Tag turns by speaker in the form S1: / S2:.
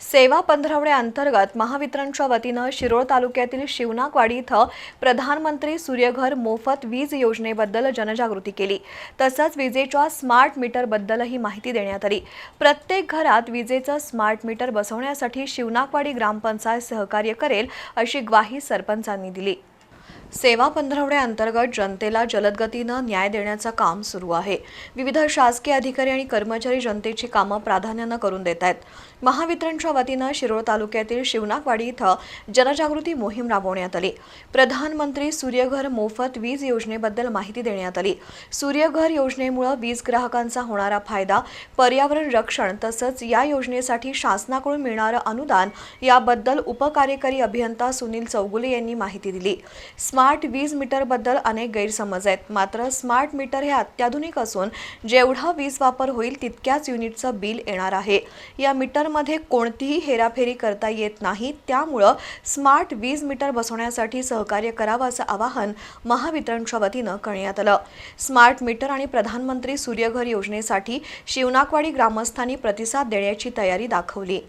S1: सेवा पंधरवड्याअंतर्गत महावितरणच्या वतीनं शिरोळ तालुक्यातील शिवनाकवाडी इथं प्रधानमंत्री सूर्यघर मोफत वीज योजनेबद्दल जनजागृती केली. तसंच विजेच्या स्मार्ट मीटरबद्दलही माहिती देण्यात आली. प्रत्येक घरात विजेचं स्मार्ट मीटर बसवण्यासाठी शिवनाकवाडी ग्रामपंचायत सहकार्य करेल अशी ग्वाही सरपंचांनी दिली. सेवा पंधरवड्याअंतर्गत जनतेला जलदगतीनं न्याय देण्याचं काम सुरू आहे. विविध शासकीय अधिकारी आणि कर्मचारी जनतेची कामं प्राधान्यानं करून देत आहेत. महावितरणच्या वतीनं शिरोळ तालुक्यातील शिवनाकवाडी इथं जनजागृती मोहीम राबवण्यात आली. प्रधानमंत्री सूर्यघर मोफत वीज योजनेबद्दल माहिती देण्यात आली. सूर्यघर योजनेमुळे वीज ग्राहकांचा होणारा फायदा पर्यावरण रक्षण तसंच या योजनेसाठी शासनाकडून मिळणारं अनुदान याबद्दल उपकार्यकारी अभियंता सुनील चौगुले यांनी माहिती दिली. स्मार्ट वीज मीटरबद्दल अनेक गैरसमज आहेत. मात्र स्मार्ट मीटर हे अत्याधुनिक असून जेवढा वीज वापर होईल तितक्याच युनिटचं बिल येणार आहे. या मीटरमध्ये कोणतीही हेराफेरी करता येत नाही. त्यामुळं स्मार्ट वीज मीटर बसवण्यासाठी सहकार्य करावं असं आवाहन महावितरणच्या वतीनं करण्यात आलं. स्मार्ट मीटर आणि प्रधानमंत्री सूर्यघर योजनेसाठी शिवनाकवाडी ग्रामस्थांनी प्रतिसाद देण्याची तयारी दाखवली.